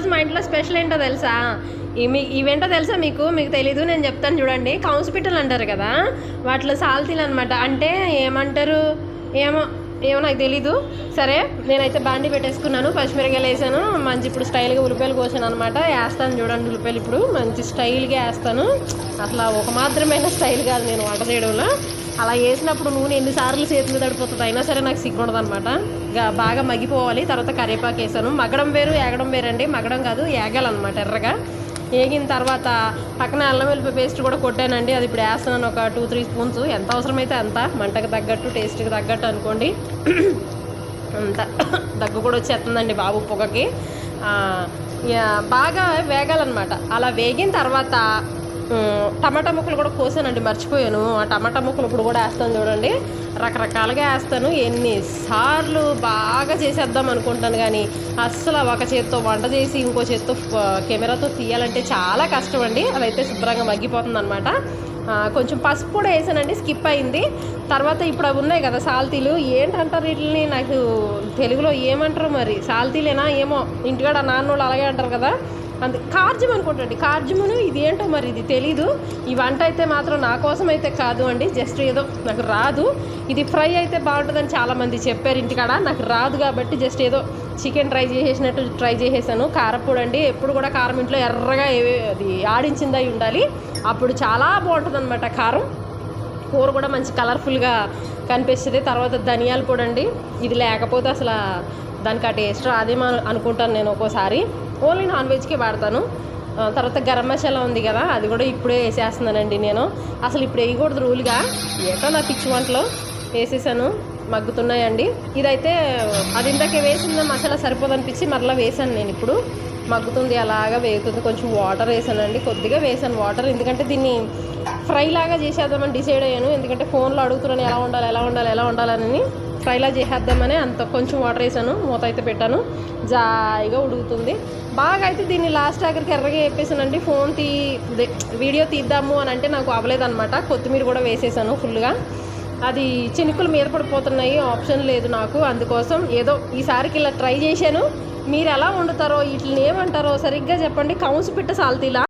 ఈరోజు మా ఇంట్లో స్పెషల్ ఏంటో తెలుసా? మీ ఇవేంటో తెలుసా మీకు? మీకు తెలీదు నేను చెప్తాను చూడండి. కౌన్స్పిటల్ అంటారు కదా? వాటిలో సాల్తీలు అనమాట అంటే ఏమంటారు? ఏమో ఏమో నాకు తెలీదు. సరే నేనైతే బాండి పెట్టేసుకున్నాను. పచ్చిమిరకాయలు వేసాను. మంచి ఇప్పుడు స్టైల్గా ఉల్లిపాయలు కోసాను అనమాట వేస్తాను చూడండి ఉల్లిపాయలు ఇప్పుడు. మంచి స్టైల్గా వేస్తాను. అట్లా ఒక మాత్రమైన స్టైల్ కాదు నేను వంట చేయడంలో. అలా వేసినప్పుడు నూనె ఎన్నిసార్లు చేతులు తడిపోతుంది. అయినా సరే నాకు సిగ్గుండదు అనమాట బాగా మగ్గిపోవాలి. తర్వాత కరివేపాకు వేసాను. మగడం వేరు ఏగడం వేరండి. మగడం కాదు ఏగాలన్నమాట ఎర్రగా. వేగిన తర్వాత పక్కన అల్లం వెల్లిపాయ పేస్ట్ కూడా కొట్టానండి. అది ఇప్పుడు వేస్తున్నాను ఒక టూ త్రీ స్పూన్స్ ఎంత అవసరమైతే అంత. మంటకు తగ్గట్టు టేస్ట్కి తగ్గట్టు అనుకోండి. అంత దగ్గు కూడా వచ్చేస్తుందండి బాబు పొగకి. బాగా వేగాలన్నమాట. అలా వేగిన తర్వాత టమాటా ముక్కలు కూడా కోసానండి మర్చిపోయాను. ఆ టమాటా ముక్కలు ఇప్పుడు కూడా వేస్తాను చూడండి. రకరకాలుగా వేస్తాను. ఎన్నిసార్లు బాగా చేసేద్దాం అనుకుంటాను కానీ అస్సలు ఒక చేత్తో వంట చేసి ఇంకో చేత్తో కెమెరాతో తీయాలంటే చాలా కష్టం అండి. అదైతే శుభ్రంగా మగ్గిపోతుంది అనమాట కొంచెం పసుపు కూడా వేసానండి స్కిప్ అయింది. తర్వాత ఇప్పుడు అవి ఉన్నాయి కదా సాల్తీలు. ఏంటంటారు వీటిని? నాకు తెలుగులో ఏమంటారు మరి? సాల్తీలేనా? ఏమో ఇంటికాడ నాన్నోళ్ళు అలాగే అంటారు కదా. అంతే. కార్జం అనుకుంటండి. కార్జమును ఇది ఏంటో మరి ఇది తెలీదు. ఈ వంట అయితే మాత్రం నా కోసం అయితే కాదు అండి. జస్ట్ ఏదో నాకు రాదు. ఇది ఫ్రై అయితే బాగుంటుందని చాలామంది చెప్పారు ఇంటికాడ. నాకు రాదు కాబట్టి జస్ట్ ఏదో చికెన్ ట్రై చేసేసినట్టు ట్రై చేసేసాను. కారపొడి అండి. ఎప్పుడు కూడా కారం ఇంట్లో ఎర్రగా అది ఆడించిందై ఉండాలి. అప్పుడు చాలా బాగుంటుంది అనమాట కారం. కూర కూడా మంచి కలర్ఫుల్గా కనిపిస్తుంది. తర్వాత ధనియాల పొడి అండి. ఇది లేకపోతే అసలు దానికి ఆ టేస్ట్ రాదేమో అనుకుంటాను నేను ఒక్కోసారి. ఓన్లీ నాన్ వెజ్కే వాడతాను. తర్వాత గరం మసాలా ఉంది కదా అది కూడా ఇప్పుడే వేసేస్తున్నానండి నేను. అసలు ఇప్పుడు వేయకూడదు రూల్గా. ఏటో నా పిచ్చి వంటలో వేసేసాను మగ్గుతున్నాయండి. ఇదైతే అది ఇందాక వేసిన మసాలా సరిపోదనిపించి మరలా వేసాను నేను ఇప్పుడు. మగ్గుతుంది అలాగా వేగుతుంది. కొంచెం వాటర్ వేసానండి కొద్దిగా వేసాను వాటర్. ఎందుకంటే దీన్ని ఫ్రై లాగా చేసేద్దామని డిసైడ్ అయ్యాను. ఎందుకంటే ఫోన్లో అడుగుతున్నాను ఎలా ఉండాలి ఎలా ఉండాలి ఎలా ఉండాలని ఫ్రైలా చేసేద్దామని అంత కొంచెం వాటర్ వేసాను మూత అయితే పెట్టాను. జాయిగా ఉడుకుతుంది. బాగా అయితే దీన్ని లాస్ట్ ఆఖరికి ఎర్రగా చెప్పేసానండి ఫోన్ తీ వీడియో తీద్దాము అని అంటే నాకు అవ్వలేదన్నమాట. కొత్తిమీర కూడా వేసేసాను ఫుల్గా అది చినుకులు మీద పడిపోతున్నాయి ఆప్షన్ లేదు నాకు. అందుకోసం ఏదో ఈసారికి ఇలా ట్రై చేశాను. మీరు ఎలా వండుతారో వీటిని ఏమంటారో సరిగ్గా చెప్పండి. కౌన్స్ పిట్ట సాల్తీలా.